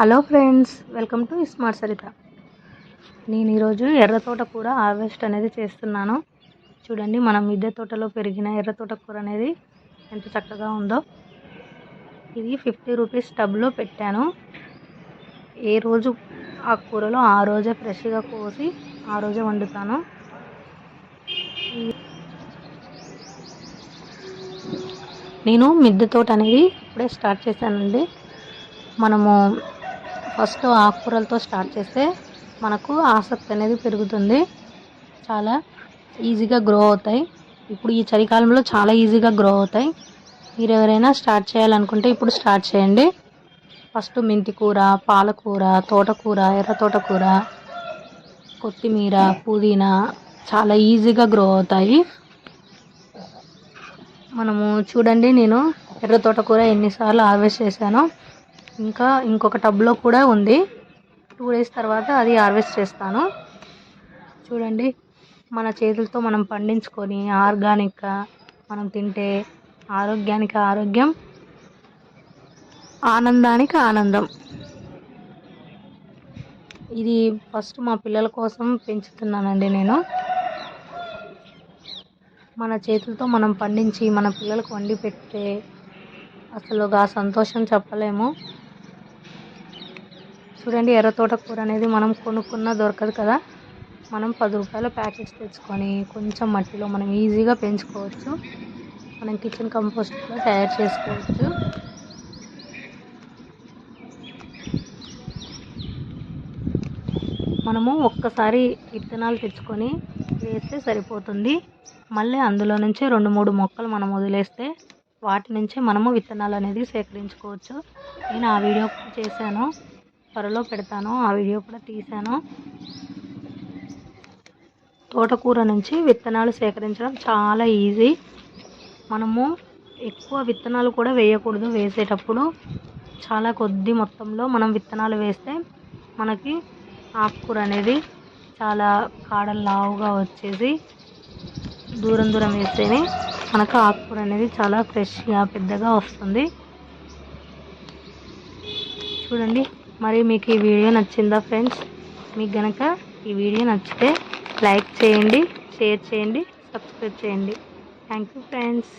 Hello friends welcome to smart Sarita. నేను ఈరోజు ఎర్ర తోట కూర హార్వెస్ట్ అనేది చేస్తున్నాను. చూడండి మనం మిద్దె తోటలో పెరిగిన ఎర్ర తోట కూర అనేది ఎంత చక్కగా ఉందో. ఇది ఫిఫ్టీ రూపీస్ టబ్లో పెట్టాను. ఏ రోజు ఆ కూరలో ఆ రోజే ఫ్రెష్గా కోసి ఆ రోజే వండుతాను. నేను మిద్దె తోట అనేది ఇప్పుడే స్టార్ట్ చేశానండి. మనము ఫస్ట్ ఆకుకూరలతో స్టార్ట్ చేస్తే మనకు ఆసక్తి అనేది పెరుగుతుంది. చాలా ఈజీగా గ్రో అవుతాయి. ఇప్పుడు ఈ చలికాలంలో చాలా ఈజీగా గ్రో అవుతాయి. మీరు ఎవరైనా స్టార్ట్ చేయాలనుకుంటే ఇప్పుడు స్టార్ట్ చేయండి. ఫస్ట్ మెంతి కూర పాలకూర తోటకూర ఎర్ర తోటకూర కొత్తిమీర పుదీనా చాలా ఈజీగా గ్రో అవుతాయి. మనము చూడండి నేను ఎర్ర తోటకూర ఎన్నిసార్లు హార్వెస్ట్ చేశానో. ఇంకా ఇంకొక టబ్లో కూడా ఉంది. టూ డేస్ తర్వాత అది హార్వెస్ట్ చేస్తాను. చూడండి మన చేతులతో మనం పండించుకొని ఆర్గానిక్గా మనం తింటే ఆరోగ్యానికి ఆరోగ్యం ఆనందానికి ఆనందం. ఇది ఫస్ట్ మా పిల్లల కోసం పెంచుతున్నానండి నేను. మన చేతులతో మనం పండించి మన పిల్లలకు వండి పెట్టే అసలు ఆ సంతోషం చెప్పలేము. చూడండి ఎర్ర తోటకూర అనేది మనం కొనుక్కున్న దొరకదు కదా. మనం పది రూపాయల ప్యాకెట్స్ తెచ్చుకొని కొంచెం మట్టిలో మనం ఈజీగా పెంచుకోవచ్చు. మనం కిచెన్ కంపోస్ట్ కూడా తయారు చేసుకోవచ్చు. మనము ఒక్కసారి విత్తనాలు తెచ్చుకొని వేస్తే సరిపోతుంది. మళ్ళీ అందులో నుంచి రెండు మూడు మొక్కలు మనం వదిలేస్తే వాటి నుంచే మనము విత్తనాలు అనేది సేకరించుకోవచ్చు. నేను ఆ వీడియో చేశాను. త్వరలో పెడతాను. ఆ వీడియో కూడా తీశాను. తోటకూర నుంచి విత్తనాలు సేకరించడం చాలా ఈజీ. మనము ఎక్కువ విత్తనాలు కూడా వేయకూడదు వేసేటప్పుడు. చాలా కొద్ది మొత్తంలో మనం విత్తనాలు వేస్తే మనకి ఆకుకూర అనేది చాలా కాడలు లావుగా వచ్చేసి దూరం దూరం వేస్తేనే మనకు ఆకుకూర అనేది చాలా ఫ్రెష్గా పెద్దగా వస్తుంది. చూడండి. మరి మీకు ఈ వీడియో నచ్చిందా ఫ్రెండ్స్? మీకు కనుక ఈ వీడియో నచ్చితే లైక్ చేయండి షేర్ చేయండి సబ్స్క్రైబ్ చేయండి. Thank you friends.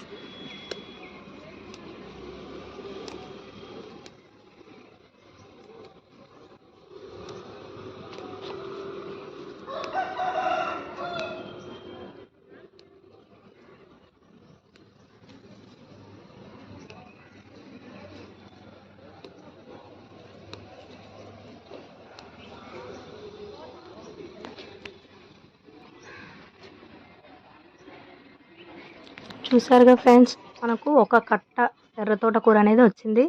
చూసారుగా ఫ్రెండ్స్? మనకు ఒక కట్ట ఎర్ర తోట కూర అనేది వచ్చింది.